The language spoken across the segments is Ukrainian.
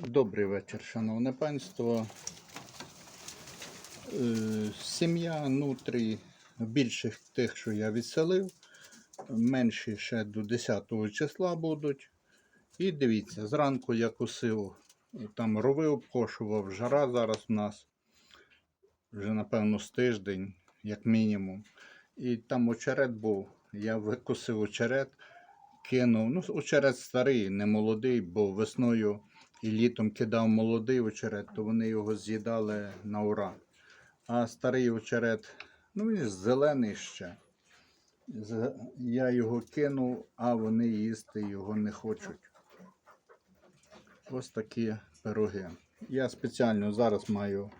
Добрий вечір, шановне панство. Е, Сім'я нутрій, більших тих, що я відселив, менші ще до 10 числа будуть. І дивіться, зранку я косив, там рови обкошував, жара зараз у нас вже, напевно, з тиждень, як мінімум. І там очерет був. Я викосив очерет, кинув. Ну, очерет старий, не молодий, бо весною і літом кидав молодий очерет, то вони його з'їдали на ура. А старий очерет, ну він зелений ще. Я його кинув, а вони їсти його не хочуть. Ось такі пироги. Я спеціально зараз маю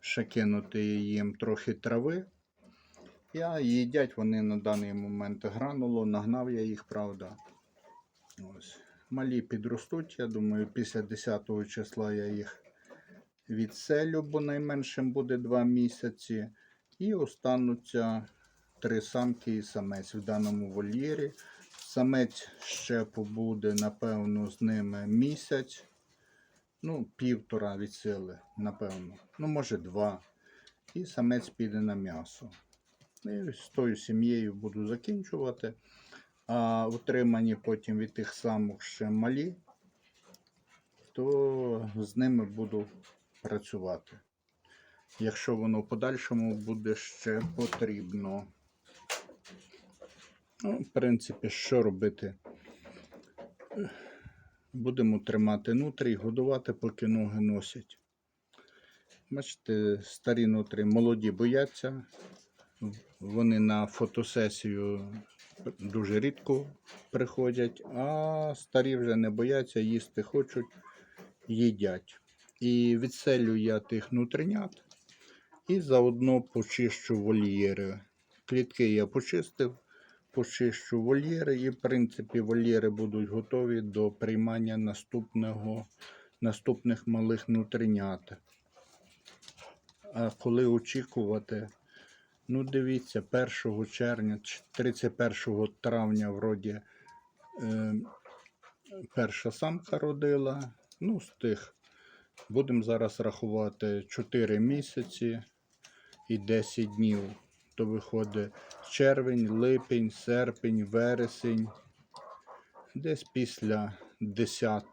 ще кинути їм трохи трави. Я їдять вони на даний момент гранулу, нагнав я їх, правда. Ось. Малі підростуть, я думаю, після 10 числа я їх відселю, бо найменшим буде 2 місяці. І остануться три самки і самець в даному вольєрі. Самець ще побуде, напевно, з ними місяць. Ну, півтора від сили, напевно. Ну, може, два. І самець піде на м'ясо. І з тою сім'єю буду закінчувати. А утримані потім від тих самих ще малі, то з ними буду працювати. Якщо воно в подальшому буде ще потрібно. Ну, в принципі, що робити? Будемо тримати нутрій, годувати, поки ноги носять. Бачите, старі нутрі молоді бояться. Вони на фотосесію дуже рідко приходять, а старі вже не бояться, їсти хочуть, їдять. І відселю я тих нутринят і заодно почищу вольєри. Клітки я почистив, почищу вольєри, і, в принципі, вольєри будуть готові до приймання наступного, наступних малих нутринят. А коли очікувати? Ну, дивіться, 1 червня, 31 травня, вроді, е, перша самка родила. Ну, з тих. Будемо зараз рахувати 4 місяці і 10 днів. То виходить червень, липень, серпень, вересень. Десь після 10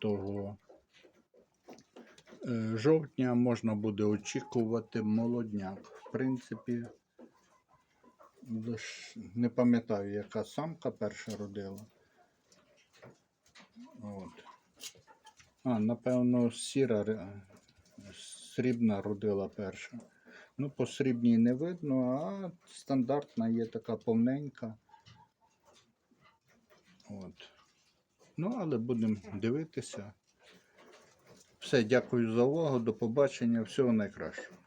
е, жовтня можна буде очікувати молодняк. В принципі, не пам'ятаю, яка самка перша родила. От. А, напевно, сіра, срібна родила перша. Ну, по срібній не видно, а стандартна є така повненька. От. Ну, але будемо дивитися. Все, дякую за увагу, до побачення, всього найкращого.